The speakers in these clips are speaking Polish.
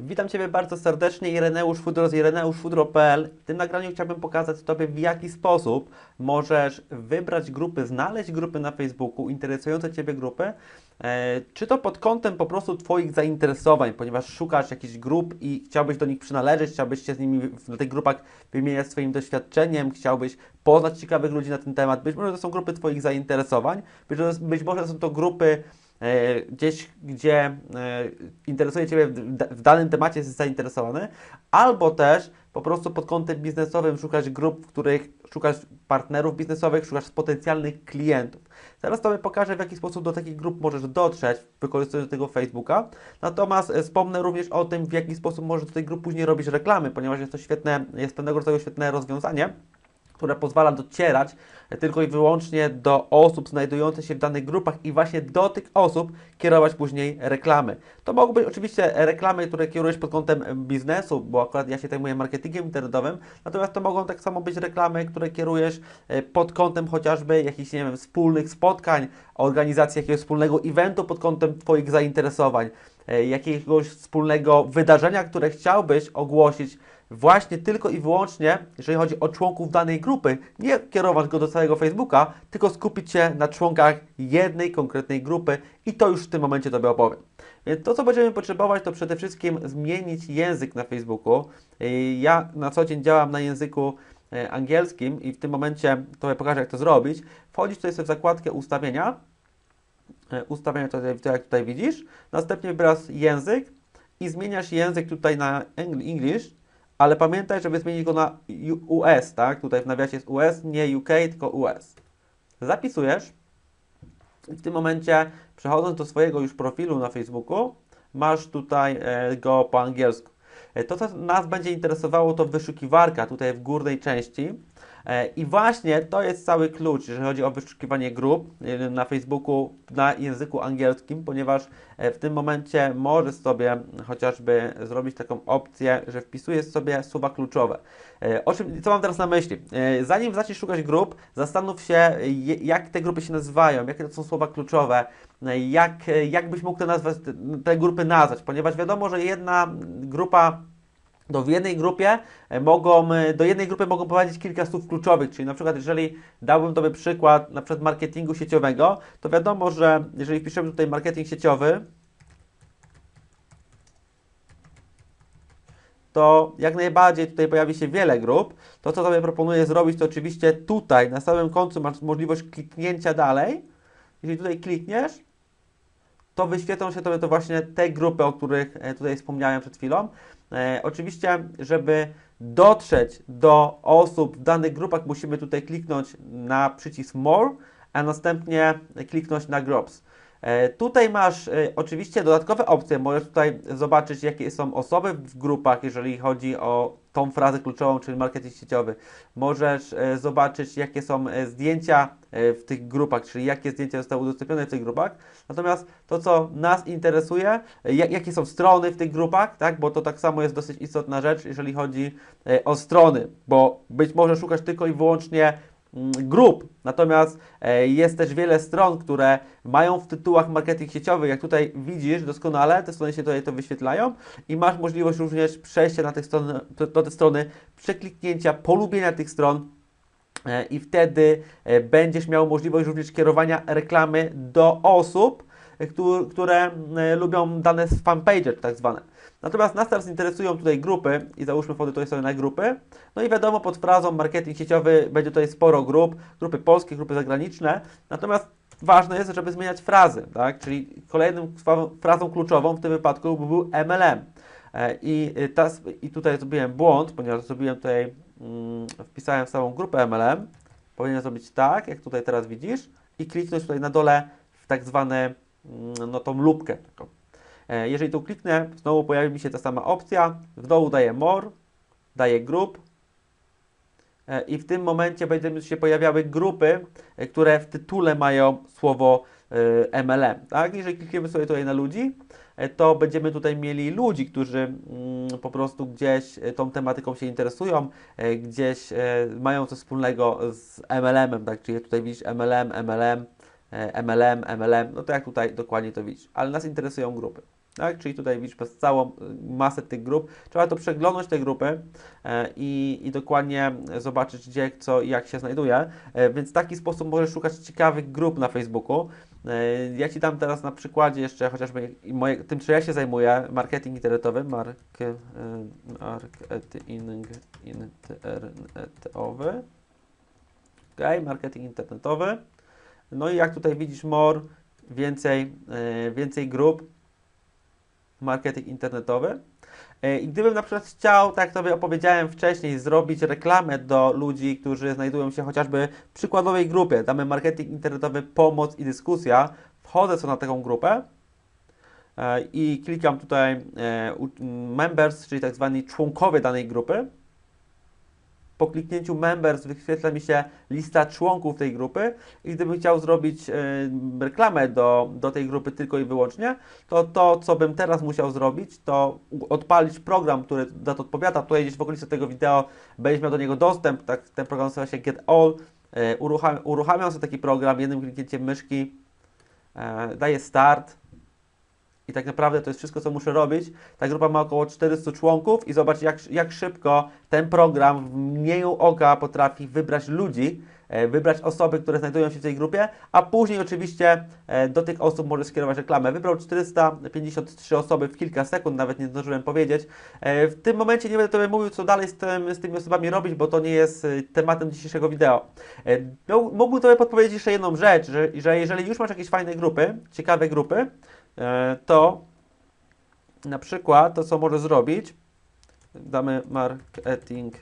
Witam Ciebie bardzo serdecznie, Ireneusz Fudro z ireneuszfudro.pl. W tym nagraniu chciałbym pokazać Tobie, w jaki sposób możesz wybrać grupy, znaleźć grupy na Facebooku, interesujące Ciebie grupy, e, czy to pod kątem po prostu Twoich zainteresowań, ponieważ szukasz jakichś grup i chciałbyś do nich przynależeć, chciałbyś się z nimi w tych grupach wymieniać swoim doświadczeniem, chciałbyś poznać ciekawych ludzi na ten temat, być może to są grupy Twoich zainteresowań, być, być może to są to grupy gdzieś, gdzie e, interesuje Ciebie w danym temacie, jesteś zainteresowany, albo też po prostu pod kątem biznesowym szukasz grup, w których szukasz partnerów biznesowych, szukasz potencjalnych klientów. Teraz Tobie pokażę, w jaki sposób do takich grup możesz dotrzeć, wykorzystując tego Facebooka. Natomiast e, wspomnę również o tym, w jaki sposób możesz do tej grup później robić reklamy, ponieważ jest to świetne, jest pewnego rodzaju świetne rozwiązanie które pozwala docierać tylko i wyłącznie do osób znajdujących się w danych grupach i właśnie do tych osób kierować później reklamy. To mogą być oczywiście reklamy, które kierujesz pod kątem biznesu, bo akurat ja się zajmuję marketingiem internetowym, natomiast to mogą tak samo być reklamy, które kierujesz e, pod kątem chociażby jakichś, nie wiem, wspólnych spotkań, organizacji jakiegoś wspólnego eventu pod kątem Twoich zainteresowań, e, jakiegoś wspólnego wydarzenia, które chciałbyś ogłosić właśnie tylko i wyłącznie, jeżeli chodzi o członków danej grupy, nie kierować go do całego Facebooka, tylko skupić się na członkach jednej konkretnej grupy i to już w tym momencie Tobie opowiem. Więc to, co będziemy potrzebować, to przede wszystkim zmienić język na Facebooku. Ja na co dzień działam na języku e, angielskim i w tym momencie Tobie pokażę, jak to zrobić. Wchodzisz tutaj sobie w zakładkę ustawienia, e, ustawienia, to jak tutaj widzisz, następnie wybierasz język i zmieniasz język tutaj na English, ale pamiętaj, żeby zmienić go na US, tak? Tutaj w nawiasie jest US, nie UK, tylko US. Zapisujesz i w tym momencie, przechodząc do swojego już profilu na Facebooku, masz tutaj e, go po angielsku. E, to, co nas będzie interesowało, to wyszukiwarka tutaj w górnej części. E, I właśnie to jest cały klucz, jeżeli chodzi o wyszukiwanie grup e, na Facebooku na języku angielskim, ponieważ e, w tym momencie możesz sobie chociażby zrobić taką opcję, że wpisujesz sobie słowa kluczowe. O czym, co mam teraz na myśli? Zanim zaczniesz szukać grup, zastanów się, jak te grupy się nazywają, jakie to są słowa kluczowe, jak, jak byś mógł te, nazwać, te grupy nazwać, ponieważ wiadomo, że jedna grupa do w jednej grupie e, mogą, e, do jednej grupy mogą prowadzić kilka słów kluczowych, czyli na przykład jeżeli dałbym Tobie przykład na przykład marketingu sieciowego, to wiadomo, że jeżeli wpiszemy tutaj marketing sieciowy, to jak najbardziej tutaj pojawi się wiele grup. To, co Tobie proponuję zrobić, to oczywiście tutaj na samym końcu masz możliwość kliknięcia dalej. Jeżeli tutaj klikniesz, to wyświetlą się Tobie to właśnie te grupy, o których e, tutaj wspomniałem przed chwilą. E, oczywiście, żeby dotrzeć do osób w danych grupach, musimy tutaj kliknąć na przycisk More, a następnie kliknąć na Groups. E, tutaj masz e, oczywiście dodatkowe opcje. Możesz tutaj zobaczyć, jakie są osoby w grupach, jeżeli chodzi o tą frazę kluczową, czyli marketing sieciowy. Możesz e, zobaczyć, jakie są zdjęcia w tych grupach, czyli jakie zdjęcia zostały udostępnione w tych grupach. Natomiast to, co nas interesuje, jakie są strony w tych grupach, tak? bo to tak samo jest dosyć istotna rzecz, jeżeli chodzi o strony, bo być może szukasz tylko i wyłącznie grup. Natomiast e, jest też wiele stron, które mają w tytułach marketing sieciowy. Jak tutaj widzisz doskonale, te strony się tutaj to wyświetlają i masz możliwość również przejścia na tych stron, do tej strony, przekliknięcia, polubienia tych stron e, i wtedy e, będziesz miał możliwość również kierowania reklamy do osób, które lubią dane fanpage tak zwane. Natomiast nas teraz interesują tutaj grupy i załóżmy wtedy tutaj sobie na grupy. No i wiadomo, pod frazą marketing sieciowy będzie tutaj sporo grup, grupy polskie, grupy zagraniczne. Natomiast ważne jest, żeby zmieniać frazy, tak? Czyli kolejną frazą kluczową w tym wypadku był MLM. E, I, ta, I tutaj zrobiłem błąd, ponieważ zrobiłem tutaj, mm, wpisałem całą grupę MLM. Powinienem zrobić tak, jak tutaj teraz widzisz i kliknąć tutaj na dole w tak zwane, mm, no tą lubkę taką. E, jeżeli tu kliknę, znowu pojawi mi się ta sama opcja. W dołu daję More, daję Group e, i w tym momencie będą się pojawiały grupy, e, które w tytule mają słowo MLM. Tak? Jeżeli klikniemy sobie tutaj na ludzi, to będziemy tutaj mieli ludzi, którzy mm, po prostu gdzieś tą tematyką się interesują, gdzieś mają coś wspólnego z MLM-em, tak? Czyli tutaj widzisz MLM, MLM, MLM, MLM, no to jak tutaj dokładnie to widzisz. Ale nas interesują grupy. Tak? Czyli tutaj widzisz przez całą y, masę tych grup. Trzeba to przeglądać te grupy e, i, i dokładnie zobaczyć, gdzie, co i jak się znajduje. E, więc w taki sposób możesz szukać ciekawych grup na Facebooku. E, ja Ci dam teraz na przykładzie jeszcze chociażby moje, tym, czym ja się zajmuję, marketing internetowy, mark, marketing internetowy. Ok, marketing internetowy. No i jak tutaj widzisz, more, więcej, więcej grup, marketing internetowy. E, I gdybym na przykład chciał, tak jak Tobie opowiedziałem wcześniej, zrobić reklamę do ludzi, którzy znajdują się chociażby w przykładowej grupie, damy marketing internetowy, pomoc i dyskusja, wchodzę co na taką grupę e, i klikam tutaj members, czyli tak zwani członkowie danej grupy po kliknięciu Members wyświetla mi się lista członków tej grupy i gdybym chciał zrobić e, reklamę do, do tej grupy tylko i wyłącznie, to to, co bym teraz musiał zrobić, to odpalić program, który za to odpowiada. Tutaj gdzieś w okolicy tego wideo będziesz miał do niego dostęp. Tak, ten program nazywa się Get All. E, urucham, uruchamiam sobie taki program jednym kliknięciem myszki. E, daję start i tak naprawdę to jest wszystko, co muszę robić. Ta grupa ma około 400 członków i zobacz, jak, jak szybko ten program w mniej oka potrafi wybrać ludzi, e, wybrać osoby, które znajdują się w tej grupie, a później oczywiście e, do tych osób może skierować reklamę. Wybrał 453 osoby w kilka sekund, nawet nie zdążyłem powiedzieć. E, w tym momencie nie będę Tobie mówił, co dalej z, tym, z tymi osobami robić, bo to nie jest tematem dzisiejszego wideo. Mógłbym Tobie podpowiedzieć jeszcze jedną rzecz, że, że jeżeli już masz jakieś fajne grupy, ciekawe grupy, to na przykład to, co może zrobić, damy marketing,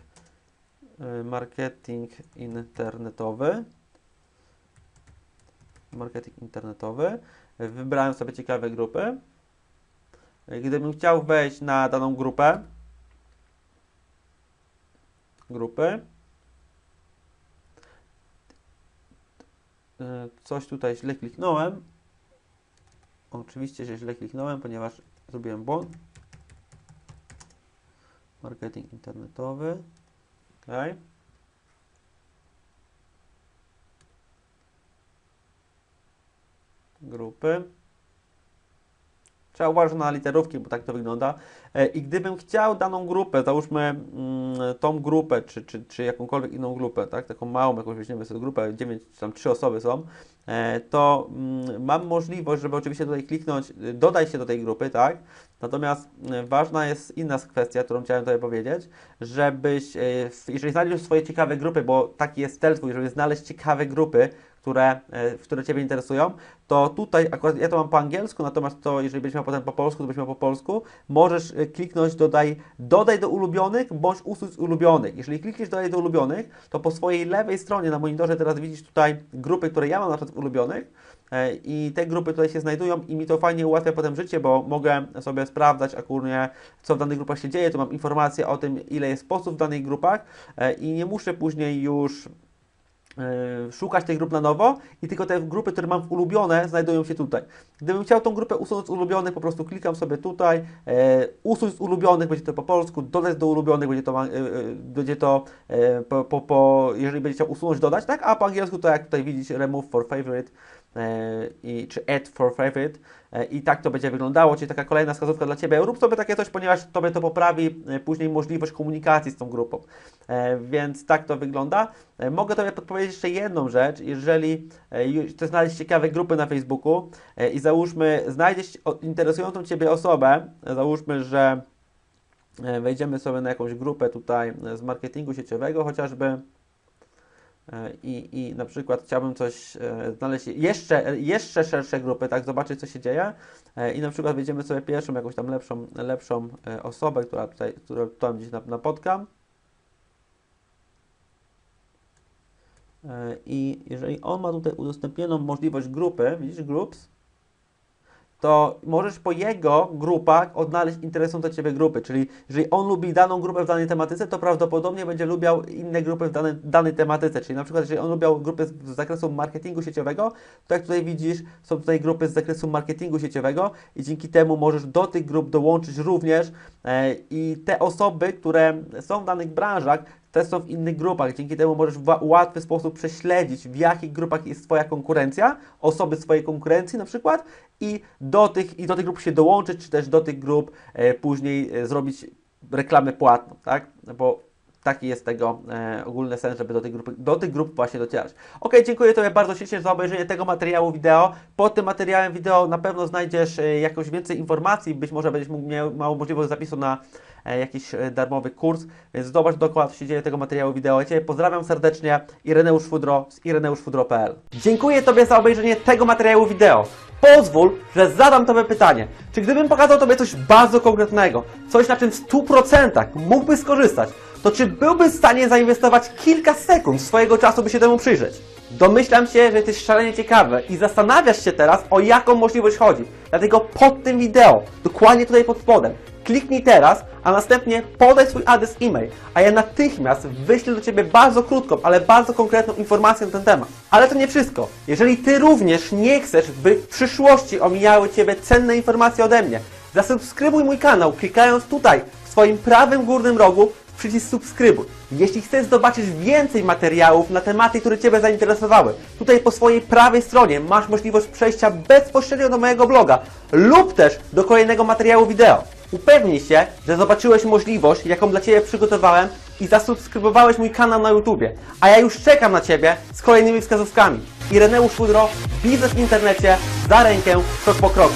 e, marketing internetowy, marketing internetowy, wybrałem sobie ciekawe grupy. Gdybym chciał wejść na daną grupę, grupy, e, coś tutaj źle kliknąłem, Oczywiście, że źle kliknąłem, ponieważ zrobiłem błąd. Marketing internetowy. Okay. Grupy. Trzeba uważać na literówki, bo tak to wygląda. E, I gdybym chciał daną grupę, załóżmy mm, tą grupę, czy, czy, czy jakąkolwiek inną grupę, tak, taką małą jakąś weźmiemy sobie grupę, 9 czy tam 3 osoby są, e, to mm, mam możliwość, żeby oczywiście tutaj kliknąć, y, dodaj się do tej grupy, tak? Natomiast y, ważna jest inna kwestia, którą chciałem tutaj powiedzieć, żebyś, y, jeżeli znajdziesz swoje ciekawe grupy, bo taki jest cel twój, żeby znaleźć ciekawe grupy, które, e, które Ciebie interesują, to tutaj, akurat ja to mam po angielsku, natomiast to, jeżeli będziesz miał potem po polsku, to będziesz miał po polsku, możesz e, kliknąć dodaj, dodaj do ulubionych, bądź usuń z ulubionych. Jeżeli klikniesz dodaj do ulubionych, to po swojej lewej stronie na monitorze teraz widzisz tutaj grupy, które ja mam na przykład ulubionych, e, i te grupy tutaj się znajdują i mi to fajnie ułatwia potem życie, bo mogę sobie sprawdzać akurat co w danych grupach się dzieje, to mam informacje o tym, ile jest postów w danych grupach i nie muszę później już szukać tych grup na nowo i tylko te grupy, które mam w ulubione, znajdują się tutaj. Gdybym chciał tą grupę usunąć z ulubionych, po prostu klikam sobie tutaj, e, usuń z ulubionych, będzie to po polsku, dodać do ulubionych, będzie to, e, e, będzie to e, po, po, po, jeżeli będzie chciał usunąć, dodać, tak? A po angielsku to jak tutaj widzisz, remove for favorite, E, i, czy add for favorite e, i tak to będzie wyglądało, czyli taka kolejna wskazówka dla Ciebie. Rób sobie takie coś, ponieważ Tobie to poprawi e, później możliwość komunikacji z tą grupą. Więc tak to wygląda. Mogę Tobie podpowiedzieć jeszcze jedną rzecz. Jeżeli chcesz znaleźć ciekawe grupy na Facebooku i załóżmy, znajdziesz interesującą Ciebie osobę, załóżmy, że wejdziemy sobie na jakąś grupę tutaj z marketingu sieciowego chociażby, E, i, i na przykład chciałbym coś e, znaleźć, jeszcze, jeszcze szersze grupy, tak, zobaczyć co się dzieje. E, i na przykład wejdziemy sobie pierwszą, jakąś tam lepszą, lepszą osobę, która tutaj, którą tam gdzieś napotkam. I jeżeli on ma tutaj udostępnioną możliwość grupy, widzisz, groups, to możesz po jego grupach odnaleźć interesujące Ciebie grupy. Czyli jeżeli on lubi daną grupę w danej tematyce, to prawdopodobnie będzie lubiał inne grupy w danej, danej tematyce. Czyli na przykład, jeżeli on lubiał grupy z, z zakresu marketingu sieciowego, to jak tutaj widzisz, są tutaj grupy z zakresu marketingu sieciowego i dzięki temu możesz do tych grup dołączyć również e, i te osoby, które są w danych branżach, też są w innych grupach. Dzięki temu możesz w łatwy sposób prześledzić, w jakich grupach jest Twoja konkurencja, osoby swojej konkurencji na przykład i do tych, i do tych grup się dołączyć, czy też do tych grup e, później e, zrobić reklamę płatną, tak? Bo Taki jest tego e, ogólny sens, żeby do tych, grupy, do grup właśnie docierać. Ok, dziękuję Tobie bardzo ślicznie za obejrzenie tego materiału wideo. Pod tym materiałem wideo na pewno znajdziesz e, więcej informacji, być może będziesz mógł miał, możliwość zapisu na e, jakiś e, darmowy kurs, więc zobacz dookoła, co się dzieje tego materiału wideo. Ja Cię pozdrawiam serdecznie, Ireneusz Fudro z ireneuszfudro.pl Dziękuję Tobie za obejrzenie tego materiału wideo. Pozwól, że zadam Tobie pytanie. Czy gdybym pokazał Tobie coś bardzo konkretnego, coś na czym w 100% mógłbyś skorzystać, to czy byłbyś w stanie zainwestować kilka sekund swojego czasu, by się temu przyjrzeć? Domyślam się, że jesteś szalenie ciekawy i zastanawiasz się teraz, o jaką możliwość chodzi. Dlatego pod tym wideo, dokładnie tutaj pod spodem, kliknij teraz, a następnie podaj swój adres e-mail, a ja natychmiast wyślę do Ciebie bardzo krótką, ale bardzo konkretną informację na ten temat. Ale to nie wszystko. Jeżeli Ty również nie chcesz, by w przyszłości omijały Ciebie cenne informacje ode mnie, zasubskrybuj mój kanał, klikając tutaj, w swoim prawym górnym rogu, przycisk subskrybuj. Jeśli chcesz zobaczyć więcej materiałów na tematy, które Ciebie zainteresowały, tutaj po swojej prawej stronie masz możliwość przejścia bezpośrednio do mojego bloga lub też do kolejnego materiału wideo. Upewnij się, że zobaczyłeś możliwość, jaką dla Ciebie przygotowałem i zasubskrybowałeś mój kanał na YouTubie. A ja już czekam na Ciebie z kolejnymi wskazówkami. Ireneusz Fudro, biznes w internecie, za rękę, krok po kroku.